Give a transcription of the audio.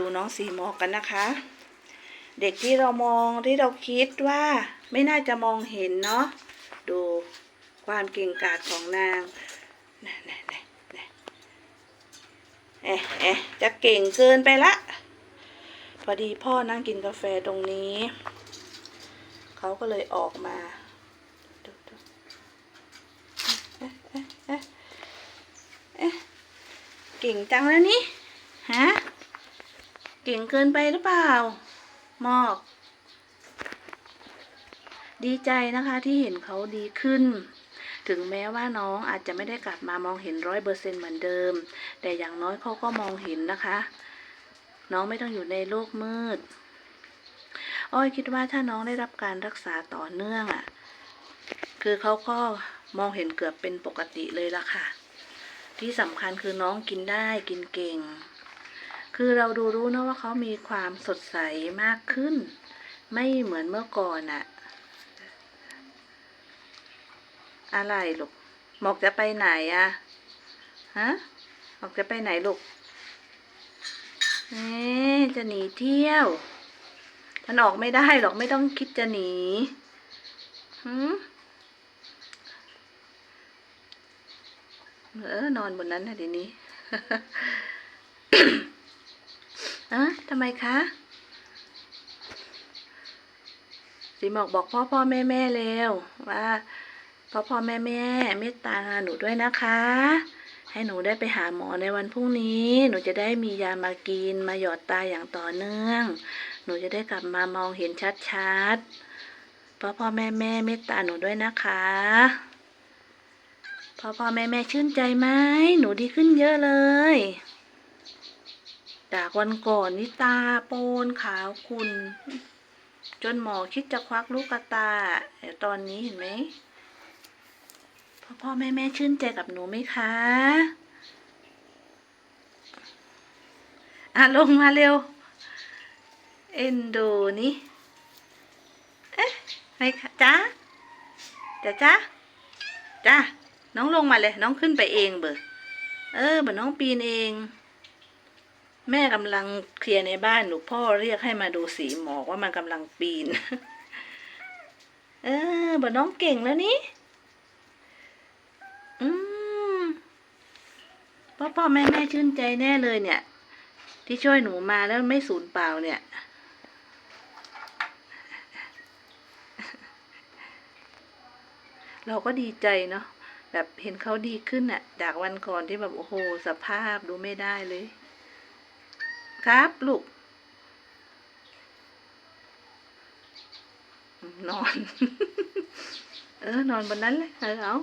ดูน้องสีหมอกกันนะคะ เด็กที่เรามองที่เราคิดว่าไม่น่าจะมองเห็นเนาะดูความเก่งกาจของนางน่ะน่ะนะน่ะเอ๊ะเอ๊ะจะเก่งเกินไปละ พอดีพ่อนั่งกินกาแฟตรงนี้ เขาก็เลยออกมาเอ๊ะเอ๊ะเออเก่งจังแล้วนี่ ฮะ ก่งเกินไปหรือเปล่า หมอก ดีใจนะคะที่เห็นเขาดีขึ้น ถึงแม้ว่าน้องอาจจะไม่ได้กลับมามองเห็นร้อยเปอร์เซ็นเหมือนเดิม แต่อย่างน้อยเขาก็มองเห็นนะคะ น้องไม่ต้องอยู่ในโลกมืด อ้อยคิดว่าถ้าน้องได้รับการรักษาต่อเนื่องอะ คือเขาก็มองเห็นเกือบเป็นปกติเลยละค่ะ ที่สำคัญคือน้องกินได้กินเก่ง คือเราดูรู้นะว่าเขามีความสดใสมากขึ้น ไม่เหมือนเมื่อก่อนอะอะไรลูกหมอกจะไปไหนอะฮะหมอกจะไปไหนลูกเอ๊จะหนีเที่ยวฉันออกไม่ได้หรอกไม่ต้องคิดจะหนีหืมเออนอนบนนั้นนะทีนี้ อะทำไมคะสีหมอกบอกพ่อพ่อแม่แม่เร็วว่าพ่อพ่อแม่แม่เมตตาหนูด้วยนะคะ ให้หนูได้ไปหาหมอในวันพรุ่งนี้ หนูจะได้มียามากินมาหยอดตาอย่างต่อเนื่อง หนูจะได้กลับมามองเห็นชัดๆพ่อพ่อแม่แม่เมตตาหนูด้วยนะคะพ่อพ่อแม่แม่ชื่นใจไหมหนูดีขึ้นเยอะเลย จากวันก่อนนี่ตาโปนขาวคุณ จนหมอคิดจะควักลูกตาแต่ตอนนี้เห็นไหมพ่อพ่อแม่แม่ชื่นใจกับหนูไหมคะอะลงมาเร็ว เอ็นดูนี่เอ๊ะไงคะจ้าจ้าจ้าจ้าน้องลงมาเลย น้องขึ้นไปเองเบอร์เออเบอร์น้องปีนเอง แม่กำลังเคลียร์ในบ้านหนูพ่อเรียกให้มาดูสีหมอกว่ามันกำลังปีน เออบอน้องเก่งแล้วนี่ อืมพ่อพ่อแม่แม่ชื่นใจแน่เลยเนี่ย ที่ช่วยหนูมาแล้วไม่สูญเปล่าเนี่ยเราก็ดีใจเนาะแบบเห็นเขาดีขึ้นอะจากวันก่อนที่แบบโอ้โห สภาพดูไม่ได้เลย ครับลูก นอน เออนอนบนนั้นเลยเออเอา